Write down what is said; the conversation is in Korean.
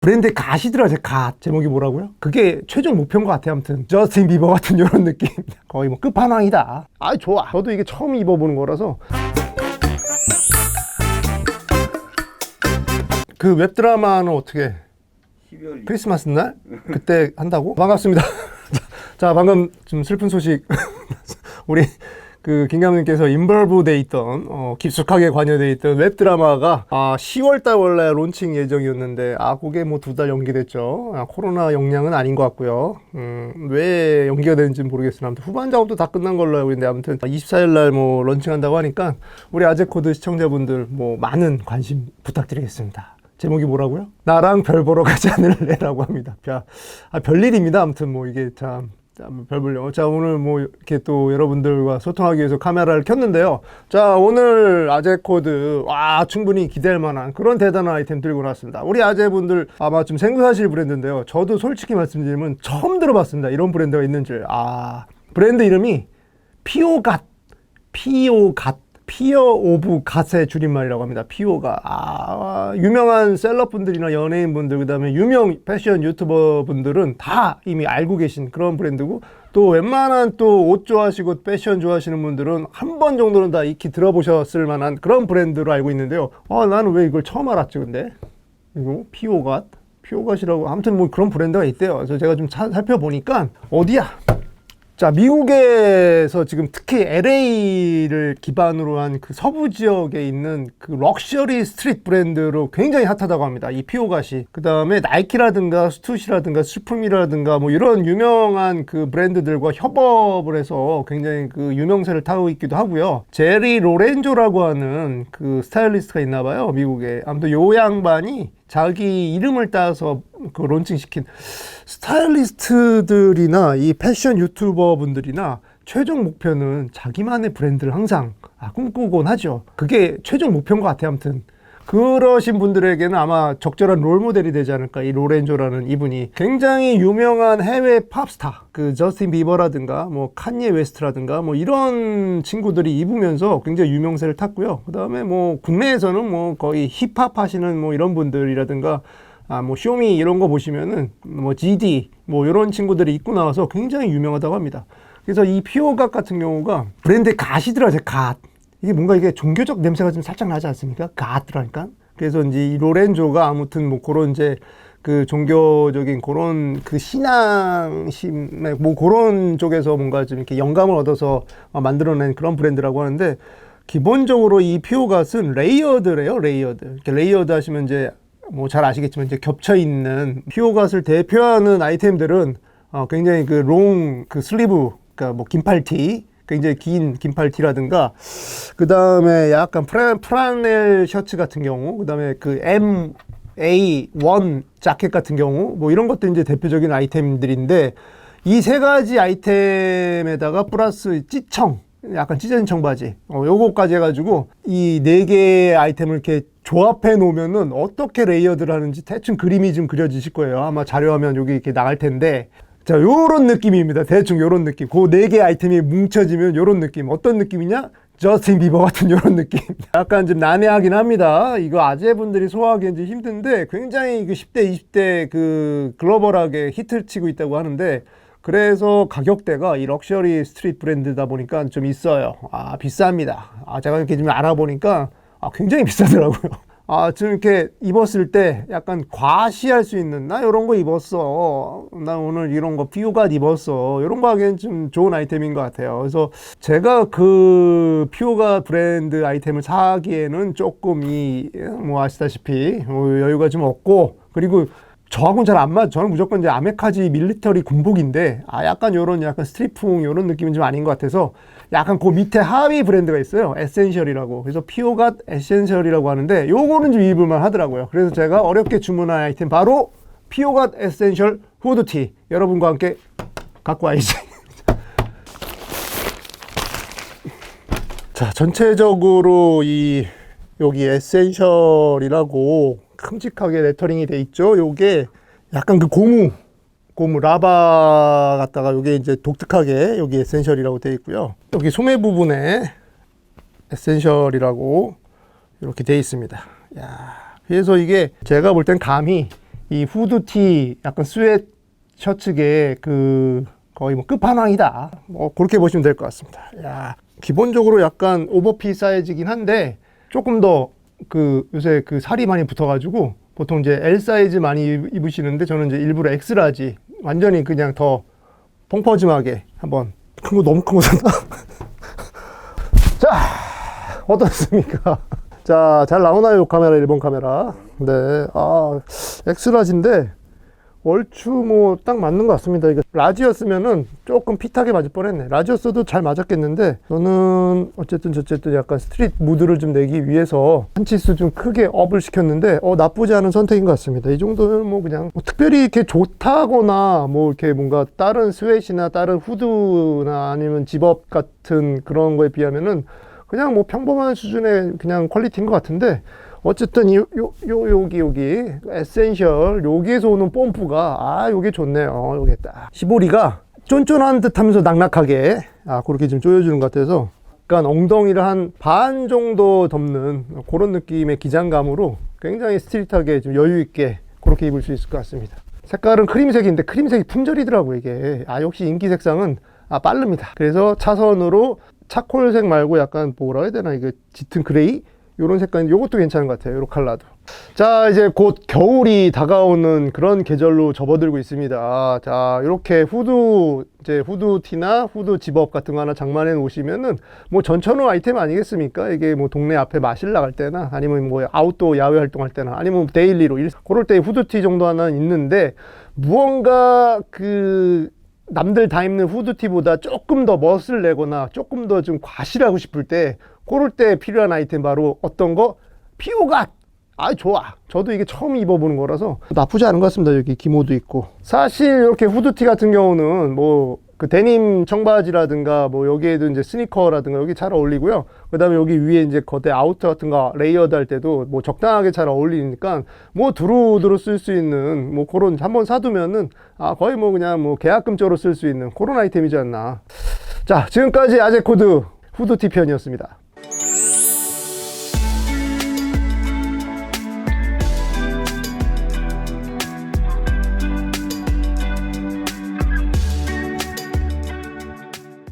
브랜드에 갓이더라, 제 갓. 제목이 뭐라고요? 그게 최종 목표인 것 같아요, 아무튼. 저스틴 비버 같은 이런 느낌. 거의 뭐 끝판왕이다. 아, 좋아. 저도 이게 처음 입어보는 거라서. 그 웹드라마는 어떻게? 12월 크리스마스 날? 그때 한다고? 반갑습니다. 자, 방금 좀 슬픈 소식. 우리 그 김감님께서 인벌브 돼 있던 어, 깊숙하게 관여돼 있던 웹 드라마가 아, 10월달 원래 론칭 예정이었는데 아 그게 뭐 두 달 연기됐죠. 아, 코로나 영향은 아닌 것 같고요. 음, 왜 연기가 되는지는 모르겠으나 아무튼 후반 작업도 다 끝난 걸로 알고 있는데 아무튼 24일 날 뭐 런칭한다고 하니까 우리 아재코드 시청자분들 뭐 많은 관심 부탁드리겠습니다. 제목이 뭐라고요? 나랑 별 보러 가지 않을래라고 합니다. 자, 아, 별일입니다. 아무튼 뭐 이게 참. 참 별볼요. 자, 오늘 뭐 이렇게 또 여러분들과 소통하기 위해서 카메라를 켰는데요. 자, 오늘 아재 코드, 와, 충분히 기대할 만한 그런 대단한 아이템 들고 나왔습니다. 우리 아재분들 아마 좀 생소하실 브랜드인데요. 저도 솔직히 말씀드리면 처음 들어봤습니다. 이런 브랜드가 있는 줄. 아, 브랜드 이름이 피오갓, 피오갓. 피어 오브 갓의 줄임말이라고 합니다. 피오가 아, 유명한 셀럽분들이나 연예인분들 그다음에 유명 패션 유튜버 분들은 다 이미 알고 계신 그런 브랜드고 또 웬만한 또 옷 좋아하시고 패션 좋아하시는 분들은 한 번 정도는 다 익히 들어보셨을 만한 그런 브랜드로 알고 있는데요. 아 나는 왜 이걸 처음 알았지 근데 이거 피오갓 피오갓이라고 아무튼 뭐 그런 브랜드가 있대요. 그래서 제가 좀 차- 살펴보니까 어디야? 자, 미국에서 지금 특히 LA를 기반으로 한 그 서부 지역에 있는 그 럭셔리 스트릿 브랜드로 굉장히 핫하다고 합니다. 이 피오갓이. 그 다음에 나이키라든가 스투시라든가 슈프미라든가 뭐 이런 유명한 그 브랜드들과 협업을 해서 굉장히 그 유명세를 타고 있기도 하고요. 제리 로렌조라고 하는 그 스타일리스트가 있나 봐요. 미국에. 아무튼 요 양반이 자기 이름을 따서 그 론칭시킨 스타일리스트들이나 이 패션 유튜버 분들이나 최종 목표는 자기만의 브랜드를 항상 아, 꿈꾸곤 하죠. 그게 최종 목표인 것 같아요. 아무튼. 그러신 분들에게는 아마 적절한 롤 모델이 되지 않을까 이 로렌조라는 이분이 굉장히 유명한 해외 팝스타 그 저스틴 비버라든가 뭐 칸예 웨스트라든가 뭐 이런 친구들이 입으면서 굉장히 유명세를 탔고요 그 다음에 뭐 국내에서는 뭐 거의 힙합 하시는 뭐 이런 분들이라든가 아 뭐 쇼미 이런 거 보시면은 뭐 GD 뭐 이런 친구들이 입고 나와서 굉장히 유명하다고 합니다 그래서 이 피오갓 같은 경우가 브랜드에 갓이더라 제 갓. 이게 뭔가 이게 종교적 냄새가 좀 살짝 나지 않습니까? 갓이라니까. 그래서 이제 이 로렌조가 아무튼 뭐 그런 이제 그 종교적인 그런 그 신앙심의 뭐 그런 쪽에서 뭔가 좀 이렇게 영감을 얻어서 어, 만들어낸 그런 브랜드라고 하는데 기본적으로 이 피오갓은 레이어드래요, 레이어드. 이렇게 레이어드 하시면 이제 뭐 잘 아시겠지만 이제 겹쳐 있는 피오갓을 대표하는 아이템들은 어, 굉장히 그 롱그 슬리브 그러니까 뭐 긴팔티 굉장히 긴 긴팔티라든가 그 다음에 약간 프라, 프라넬 셔츠 같은 경우 그 다음에 그 M A1 자켓 같은 경우 뭐 이런 것도 이제 대표적인 아이템들인데 이 세 가지 아이템에다가 플러스 찌청 약간 찢어진 청바지. 어, 요거까지 해가지고 이 네 개의 아이템을 이렇게 조합해 놓으면은 어떻게 레이어드를 하는지 대충 그림이 좀 그려지실 거예요. 아마 자료화면 여기 이렇게 나갈 텐데. 자 요런 느낌입니다. 대충 요런 느낌. 그 네 개 아이템이 뭉쳐지면 요런 느낌. 어떤 느낌이냐? 저스틴 비버 같은 요런 느낌. 약간 좀 난해하긴 합니다. 이거 아재분들이 소화하기 이제 힘든데 굉장히 그 10대 20대 그 글로벌하게 히트를 치고 있다고 하는데 그래서 가격대가 이 럭셔리 스트릿 브랜드다 보니까 좀 있어요 아 비쌉니다 아 제가 이렇게 좀 알아보니까 아 굉장히 비싸더라고요 아, 좀 이렇게 입었을 때 약간 과시할 수 있는, 나 이런 거 입었어. 나 오늘 이런 거 피오갓 입었어. 이런 거 하기엔 좀 좋은 아이템인 것 같아요. 그래서 제가 그 피오갓 브랜드 아이템을 사기에는 조금 이, 뭐 아시다시피 뭐 여유가 좀 없고, 그리고 저하고는 잘 안 맞아. 저는 무조건 이제 아메카지 밀리터리 군복인데, 아, 약간 요런 약간 스트리풍 요런 느낌은 좀 아닌 것 같아서, 약간 그 밑에 하위 브랜드가 있어요. 에센셜이라고. 그래서 피오갓 에센셜이라고 하는데, 요거는 좀 입을만 하더라고요. 그래서 제가 어렵게 주문한 아이템 바로 피오갓 에센셜 후드티. 여러분과 함께 갖고 와야지. 자, 전체적으로 이 여기 에센셜이라고 큼직하게 레터링이 돼 있죠. 요게 약간 그 고무 고무 라바 갖다가 요게 이제 독특하게 여기 에센셜이라고 돼 있고요. 여기 소매 부분에 에센셜이라고 이렇게 돼 있습니다. 야, 그래서 이게 제가 볼 땐 감히 이 후드티 약간 스웨트 셔츠계 그 거의 뭐 끝판왕이다. 뭐 그렇게 보시면 될 것 같습니다. 야, 기본적으로 약간 오버핏 사이즈긴 한데 조금 더 그 요새 그 살이 많이 붙어가지고 보통 이제 L 사이즈 많이 입- 입으시는데 저는 이제 일부러 X라지 완전히 그냥 더 펑퍼짐하게 한번 큰 거 너무 큰 거 샀다. 자, 어떻습니까? 자, 잘 나오나요? 카메라, 일본 카메라. 네. 아, 엑스라지인데, 얼추 뭐 딱 맞는 것 같습니다. 이게 라지였으면은 조금 핏하게 맞을 뻔했네. 라지였어도 잘 맞았겠는데, 저는 어쨌든 저쨌든 약간 스트릿 무드를 좀 내기 위해서 한 치수 좀 크게 업을 시켰는데, 어, 나쁘지 않은 선택인 것 같습니다. 이 정도는 뭐 그냥 뭐 특별히 이렇게 좋다거나 뭐 이렇게 뭔가 다른 스웨트이나 다른 후드나 아니면 집업 같은 그런 거에 비하면은 그냥 뭐 평범한 수준의 그냥 퀄리티인 것 같은데 어쨌든 요, 요, 요, 여기, 여기, 에센셜, 여기에서 오는 뽐뿌가, 아, 요게 좋네요. 요게 딱. 시보리가 쫀쫀한 듯 하면서 낙낙하게, 아, 그렇게 좀 조여주는 것 같아서, 약간 엉덩이를 한 반 정도 덮는 그런 느낌의 기장감으로 굉장히 스트릿하게 좀 여유있게 그렇게 입을 수 있을 것 같습니다. 색깔은 크림색인데 크림색이 품절이더라고요, 이게. 아, 역시 인기 색상은, 아, 빠릅니다. 그래서 차선으로 차콜색 말고 약간 뭐라 해야 되나, 이게 짙은 그레이? 요런 색깔, 요것도 괜찮은 것 같아요. 요 컬러도. 자, 이제 곧 겨울이 다가오는 그런 계절로 접어들고 있습니다. 자, 이렇게 후드, 이제 후드 티나 후드 집업 같은 거 하나 장만해 놓으시면은 뭐 전천후 아이템 아니겠습니까? 이게 뭐 동네 앞에 마실 나갈 때나 아니면 뭐 아웃도어 야외 활동할 때나 아니면 데일리로 일, 그럴 때 후드 티 정도 하나는 있는데 무언가 그 남들 다 입는 후드티보다 조금 더 멋을 내거나 조금 더 좀 과실하고 싶을 때 그럴 때 필요한 아이템 바로 어떤 거? 피오갓 아 좋아. 저도 이게 처음 입어보는 거라서 나쁘지 않은 것 같습니다. 여기 기모도 있고. 사실 이렇게 후드티 같은 경우는 뭐 그 데님 청바지라든가 뭐 여기에도 이제 스니커라든가 여기 잘 어울리고요. 그 다음에 여기 위에 이제 겉에 아우터 같은 거 레이어드 할 때도 뭐 적당하게 잘 어울리니까 뭐 두루두루 쓸 수 있는 뭐 그런 한번 사두면은 아 거의 뭐 그냥 뭐 계약금조로 쓸 수 있는 그런 아이템이지 않나. 자 지금까지 아재코드 후드티 편이었습니다